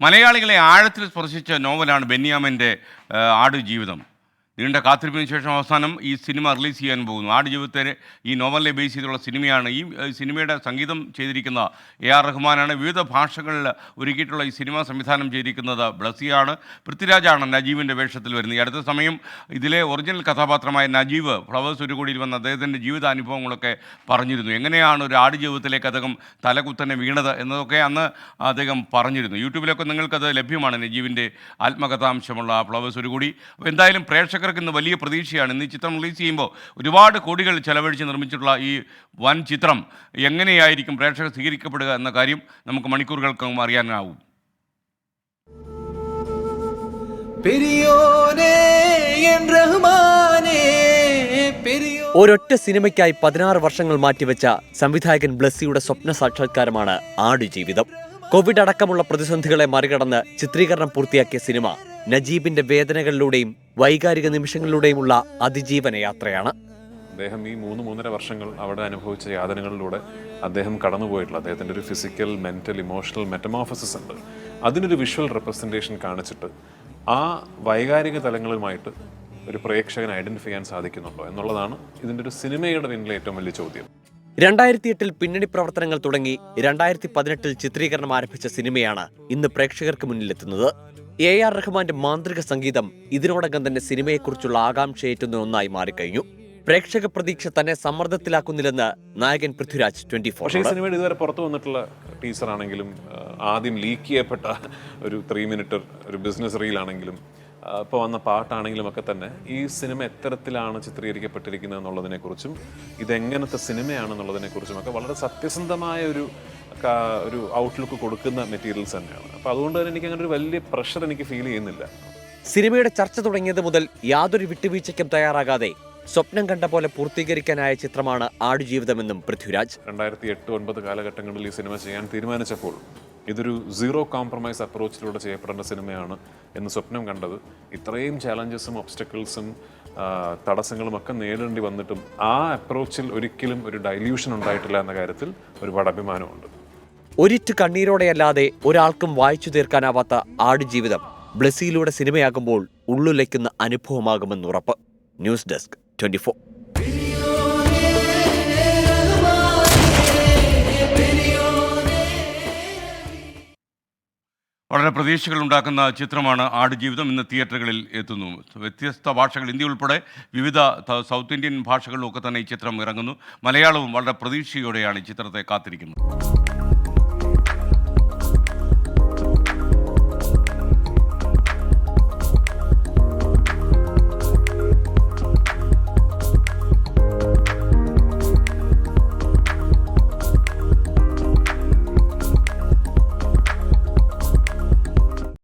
മലയാളികളെ ആഴത്തിൽ സ്പർശിച്ച നോവലാണ് ബെന്യാമിന്റെ ആടുജീവിതം. നീണ്ട കാത്തിരിപ്പിന് ശേഷം അവസാനം ഈ സിനിമ റിലീസ് ചെയ്യാൻ പോകുന്നു. ആടുജീവിതത്തെ ഈ നോവലിനെ ബേസ് ചെയ്തുള്ള സിനിമയാണ്. ഈ സിനിമയുടെ സംഗീതം ചെയ്തിരിക്കുന്ന എ ആർ റഹ്മാനാണ് വിവിധ ഭാഷകളിൽ ഒരുക്കിയിട്ടുള്ള ഈ സിനിമ സംവിധാനം ചെയ്തിരിക്കുന്നത്. ബ്ലസിയാണ് പൃഥ്വിരാജാണ് നജീബിന്റെ വേഷത്തിൽ വരുന്നത്. ഈ അടുത്ത സമയം ഇതിലെ ഒറിജിനൽ കഥാപാത്രമായ നജീബ് ഫ്ലവേഴ്സ് ഒരു കൂടിയിൽ വന്ന അദ്ദേഹത്തിന്റെ ജീവിതാനുഭവങ്ങളൊക്കെ പറഞ്ഞിരുന്നു. എങ്ങനെയാണ് ഒരു ആടുജീവിതത്തിലേക്ക് അദ്ദേഹം തലകുത്തനെ വീണത് എന്നതൊക്കെ അന്ന് അദ്ദേഹം പറഞ്ഞിരുന്നു. യൂട്യൂബിലൊക്കെ നിങ്ങൾക്കത് ലഭ്യമാണ് നജീബിന്റെ ആത്മകഥാംശമുള്ള ഫ്ലവേഴ്സ് ഒരു കൂടി അപ്പോൾ എന്തായാലും പ്രേക്ഷകർക്ക് വലിയ പ്രതീക്ഷയാണ്. ഇന്ന് ഈ ചിത്രം റിലീസ് ചെയ്യുമ്പോൾ ഒരുപാട് കോടികൾ ചെലവഴിച്ച് നിർമ്മിച്ചിട്ടുള്ള ഈ വൻ ചിത്രം എങ്ങനെയായിരിക്കും പ്രേക്ഷകർ സ്വീകരിക്കപ്പെടുക എന്ന കാര്യം നമുക്ക് മണിക്കൂറുകൾക്കും അറിയാനാവും. ഒരൊറ്റ സിനിമയ്ക്കായി പതിനാറ് വർഷങ്ങൾ മാറ്റിവെച്ച സംവിധായകൻ ബ്ലസ്സിയുടെ സ്വപ്ന സാക്ഷാത്കാരമാണ് ആടുജീവിതം കോവിഡ് അടക്കമുള്ള പ്രതിസന്ധികളെ മറികടന്ന് ചിത്രീകരണം പൂർത്തിയാക്കിയ സിനിമ നജീബിന്റെ വേദനകളിലൂടെയും വൈകാരിക നിമിഷങ്ങളിലൂടെയുമുള്ള അതിജീവന യാത്രയാണ്. അദ്ദേഹം ഈ മൂന്ന് മൂന്നര വർഷങ്ങൾ അവിടെ അനുഭവിച്ച യാതനകളിലൂടെ അദ്ദേഹം കടന്നുപോയിട്ടുള്ള അദ്ദേഹത്തിന്റെ ഒരു ഫിസിക്കൽ മെന്റൽ ഇമോഷണൽ മെറ്റമോഫസിസ് ഉണ്ട്. അതിനൊരു വിഷ്വൽ റെപ്രസെന്റേഷൻ കാണിച്ചിട്ട് ആ വൈകാരിക തലങ്ങളുമായിട്ട് ഒരു പ്രേക്ഷകൻ ഐഡന്റിഫൈ ചെയ്യാൻ സാധിക്കുന്നുണ്ടോ എന്നുള്ളതാണ് ഇതിന്റെ ഒരു സിനിമയുടെ പിന്നിലെ ഏറ്റവും വലിയ ചോദ്യം. രണ്ടായിരത്തി എട്ടിൽ പിന്നണി പ്രവർത്തനങ്ങൾ തുടങ്ങി രണ്ടായിരത്തി പതിനെട്ടിൽ ചിത്രീകരണം ആരംഭിച്ച സിനിമയാണ് ഇന്ന് പ്രേക്ഷകർക്ക് മുന്നിലെത്തുന്നത്. എ ആർ റഹ്മാന്റെ മാന്ത്രിക സംഗീതം ഇതിനോടകം തന്നെ സിനിമയെക്കുറിച്ചുള്ള ആകാംക്ഷയേറ്റുന്ന ഒന്നായി മാറിക്കഴിഞ്ഞു. പ്രേക്ഷക പ്രതീക്ഷ തന്നെ സമ്മർദ്ദത്തിലാക്കുന്നില്ലെന്ന് നായകൻ പൃഥ്വിരാജ് ട്വന്റി ഫോർ പക്ഷേ ഈ സിനിമയുടെ ഇതുവരെ പുറത്തു വന്നിട്ടുള്ള ടീസർ ആണെങ്കിലും ആദ്യം ലീക്ക് ചെയ്യപ്പെട്ട ഒരു ത്രീ മിനിറ്റ് ഒരു ബിസിനസ് റീൽ ആണെങ്കിലും ഇപ്പോൾ വന്ന പാട്ടാണെങ്കിലും ഒക്കെ തന്നെ ഈ സിനിമ എത്തരത്തിലാണ് ചിത്രീകരിക്കപ്പെട്ടിരിക്കുന്നത് എന്നുള്ളതിനെക്കുറിച്ചും ഇതെങ്ങനത്തെ സിനിമയാണെന്നുള്ളതിനെക്കുറിച്ചും ഒക്കെ വളരെ സത്യസന്ധമായ ഒരു ഒരു ഔട്ട്ലുക്ക് കൊടുക്കുന്ന മെറ്റീരിയൽസ് തന്നെയാണ്. അപ്പോൾ അതുകൊണ്ട് തന്നെ എനിക്ക് അങ്ങനെ ഒരു വലിയ പ്രഷർ എനിക്ക് ഫീൽ ചെയ്യുന്നില്ല. സിനിമയുടെ ചർച്ച തുടങ്ങിയത് മുതൽ യാതൊരു വിട്ടുവീഴ്ചയ്ക്കും തയ്യാറാകാതെ സ്വപ്നം കണ്ട പോലെ പൂർത്തീകരിക്കാനായ ചിത്രമാണ് ആടുജീവിതമെന്നും പൃഥ്വിരാജ്. രണ്ടായിരത്തി എട്ട് ഒൻപത് കാലഘട്ടങ്ങളിൽ ഈ സിനിമ ചെയ്യാൻ തീരുമാനിച്ചപ്പോൾ ഇതൊരു സീറോ കോംപ്രമൈസ് അപ്രോച്ചിലൂടെ ചെയ്യപ്പെടേണ്ട സിനിമയാണ് എന്ന് സ്വപ്നം കണ്ടത്. ഇത്രയും ചാലഞ്ചസും ഒബ്സ്റ്റക്കിൾസും തടസ്സങ്ങളും ഒക്കെ നേരിടേണ്ടി വന്നിട്ടും ആ അപ്രോച്ചിൽ ഒരിക്കലും ഒരു ഡൈല്യൂഷൻ ഉണ്ടായിട്ടില്ല എന്ന കാര്യത്തിൽ ഒരുപാട് അഭിമാനമുണ്ട്. ഒരിറ്റു കണ്ണീരോടെയല്ലാതെ ഒരാൾക്കും വായിച്ചു തീർക്കാനാവാത്ത ആടുജീവിതം ബ്ലസ്സിയിലൂടെ സിനിമയാകുമ്പോൾ ഉള്ളുലയ്ക്കുന്ന അനുഭവമാകുമെന്ന് ഉറപ്പ്. News desk twenty four. വളരെ പ്രതീക്ഷകൾ ഉണ്ടാക്കുന്ന ചിത്രമാണ് ആടുജീവിതം ഇന്ന് തിയേറ്ററുകളിൽ എത്തുന്നു. വ്യത്യസ്ത ഭാഷകൾ ഇന്ത്യ ഉൾപ്പെടെ വിവിധ സൗത്ത് ഇന്ത്യൻ ഭാഷകളിലൊക്കെ തന്നെ ഈ ചിത്രം ഇറങ്ങുന്നു. മലയാളവും വളരെ പ്രതീക്ഷയോടെയാണ് ഈ ചിത്രത്തെ കാത്തിരിക്കുന്നത്.